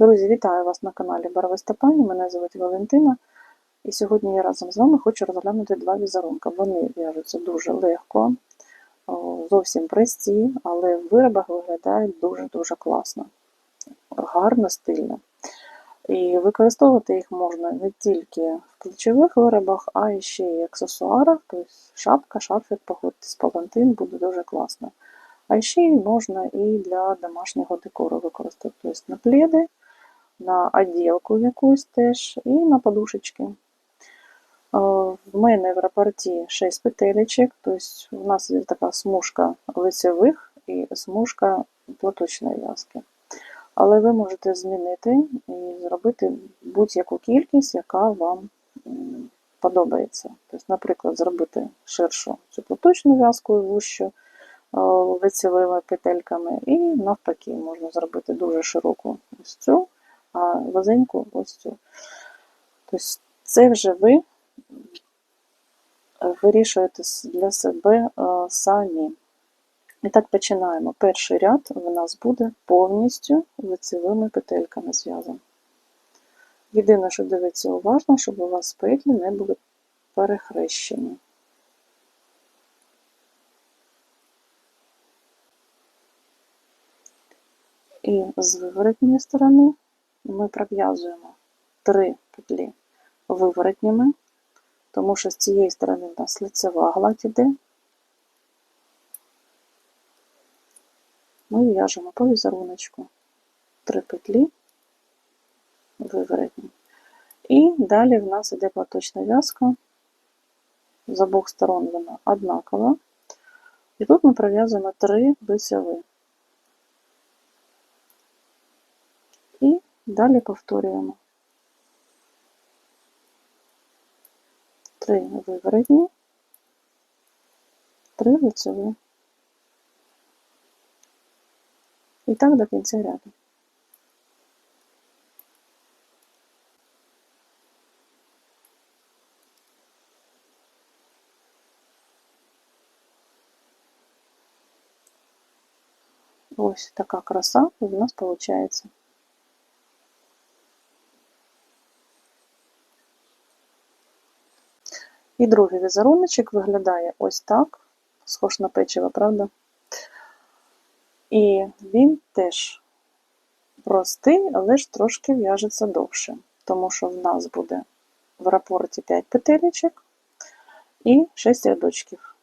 Друзі, вітаю вас на каналі Барвиста Пані. Мене звуть Валентина. І сьогодні я разом з вами хочу розглянути два візерунки. Вони в'яжуться дуже легко, зовсім прості, але в виробах виглядають дуже-дуже класно, гарно, стильно. І використовувати їх можна не тільки в плечових виробах, а і ще й аксесуарах, тобто шапка, шарфик, погодьтесь, палантин буде дуже класно. А ще й можна і для домашнього декору використати, тобто на пледи, на оділку якусь теж і на подушечки. Е, В мене в рапорті 6 петелечок, тобто у нас є така смужка лицевих і смужка платочної в'язки. Але ви можете змінити і зробити будь-яку кількість, яка вам подобається. Тобто, наприклад, зробити ширшу цю платочну в'язку і вущу е, лицевими петельками, і навпаки, можна зробити дуже широку ось цю, а вузеньку ось цю. Тобто це вже ви вирішуєте для себе самі. І так починаємо. Перший ряд у нас буде повністю лицевими петельками зв'язаний. Єдине, що дивіться уважно, щоб у вас петлі не були перехрещені. І з виворотньої сторони ми пров'язуємо три петлі виворотніми, тому що з цієї сторони в нас лицева гладь іде. Ми в'яжемо по візеруночку три петлі виворотні. І далі в нас іде платочна в'язка. З обох сторон вона однакова. І тут ми пров'язуємо три лицеві. далі повторюємо. Три виворотні, три лицеві. І так до кінця ряду. Ось така краса у нас виходить. І другий візеруночок виглядає ось так. Схож на печиво, правда? І він теж простий, але ж трошки в'яжеться довше, тому що в нас буде в рапорті 5 петелечок і 6 рядочків.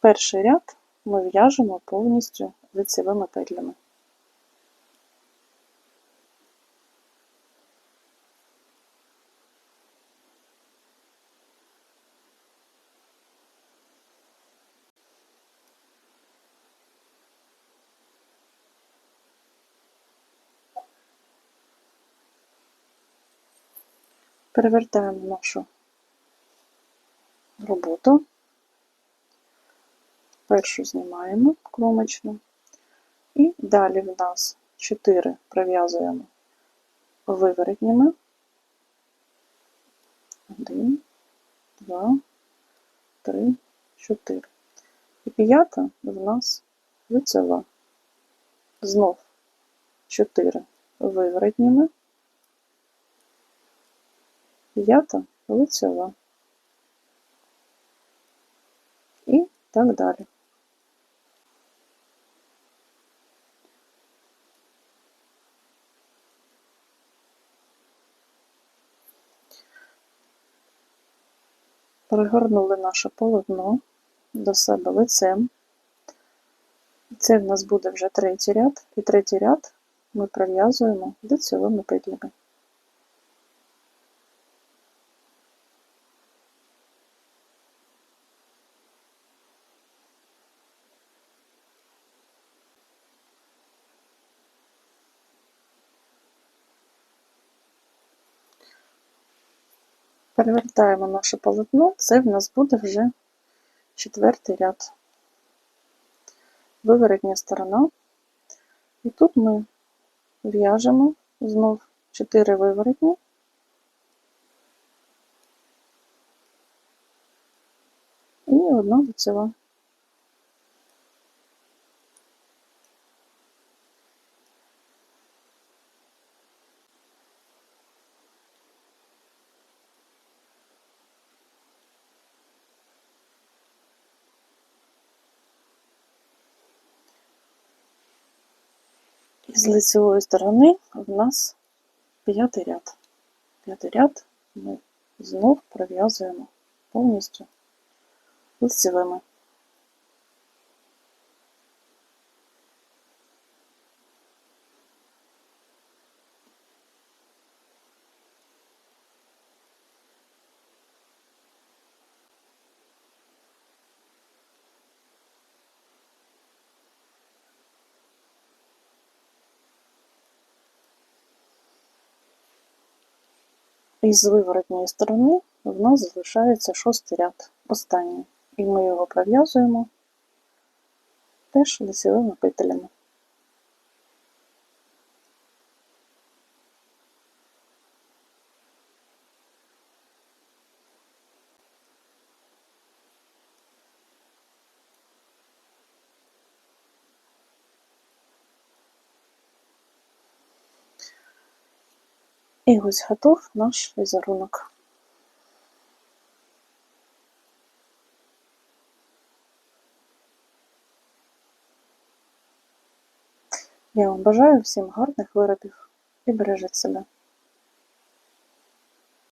Перший ряд ми в'яжемо повністю лицевими петлями. Перевертаємо нашу роботу. Першу знімаємо кромочну. І далі в нас 4 пров'язуємо виворотніми. 1, 2, 3, 4. І п'ята в нас лицева. Знов 4 виворотніми. П'ята лицева. І так далі. Пригорнули наше полотно до себе лицем. Це в нас буде вже третій ряд, і третій ряд ми пров'язуємо лицевими петлями. Перевертаємо наше полотно, це в нас буде вже четвертий ряд. Виворотня сторона. І тут ми в'яжемо знов 4 виворотні. І одна лицева. З лицевої сторони в нас п'ятий ряд. П'ятий ряд ми знов пров'язуємо повністю лицевими. І з виворотньої сторони в нас залишається шостий ряд, останній. І ми його пров'язуємо теж лицевими петлями. І ось готов наш візерунок. Я вам бажаю всім гарних виробів і бережіть себе.